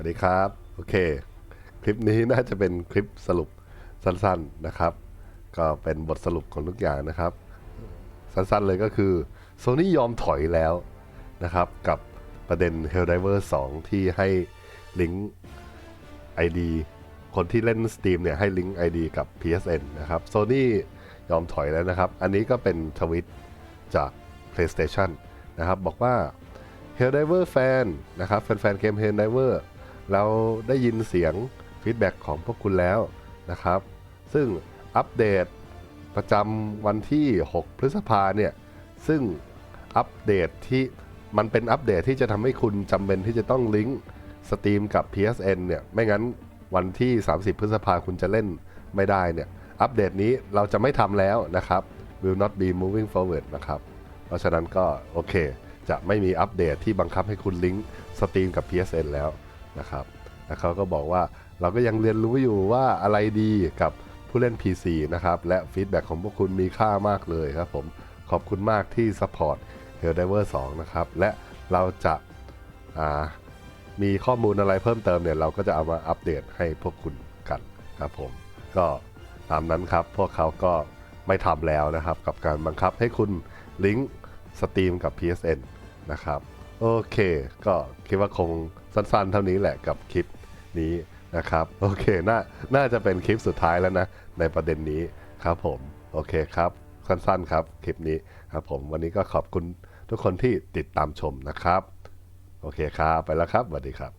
วัสดีครับ โอเค คลิปนี้น่าจะเป็นคลิปสรุปสั้นๆนะครับ ก็เป็นบทสรุปของทุกอย่างนะครับ สั้นๆเลยก็คือ Sony ยอมถอยแล้วนะครับ กับประเด็น Helldiver 2 ที่ให้ลิงก์ ID คนที่เล่น Steam เนี่ย ให้ลิงก์ ID กับ PSN นะครับ Sony ยอมถอยแล้วนะครับ อันนี้ก็เป็นทวิตจาก PlayStation นะครับ บอกว่า Helldiver Fan นะครับแฟนๆเกม Helldiver เราได้ยินเสียงฟีดแบ็กของพวกคุณแล้วนะครับ ซึ่งอัปเดตประจำวันที่ 6 พฤษภาเนี่ย ซึ่งอัปเดตที่มันเป็นอัปเดตที่จะทำให้คุณจำเป็นที่จะต้องลิงก์สตรีมกับ PSN เนี่ย ไม่งั้นวันที่ 30 พฤษภาคุณจะเล่นไม่ได้เนี่ย อัปเดตนี้เราจะไม่ทำแล้วนะครับ will not be moving forward นะครับ เพราะฉะนั้นก็โอเค จะไม่มีอัปเดตที่บังคับให้คุณลิงก์สตรีมกับ PSN แล้ว นะครับแล้วเขาก็บอกว่าเราก็ยังเรียนรู้อยู่ว่าอะไรดีกับผู้เล่น PC นะครับ และฟีดแบ็กของพวกคุณมีค่ามากเลยครับผมขอบคุณมากที่ support Helldiver 2 นะครับ และเราจะามีข้อมูลอะไรเพิ่มเติมเนี่ย เราก็จะเอามาอัปเดตให้พวกคุณกันครับผม ก็ตามนั้นครับ พวกเขาก็ไม่ทำแล้วนะครับ กับการบังคับให้คุณลิงก์สตรีมกับ PSN นะครับ โอเค ก็คิดว่าคงสั้นๆ เท่านี้แหละกับคลิปนี้นะครับ โอเคน่าน่าจะเป็นคลิปสุดท้ายแล้วนะ ในประเด็นนี้ครับผม โอเคครับ สั้นๆครับ คลิปนี้ครับผมวันนี้ก็ขอบคุณทุกคนที่ติดตามชมนะครับ โอเคครับ ไปแล้วครับสวัสดีครับ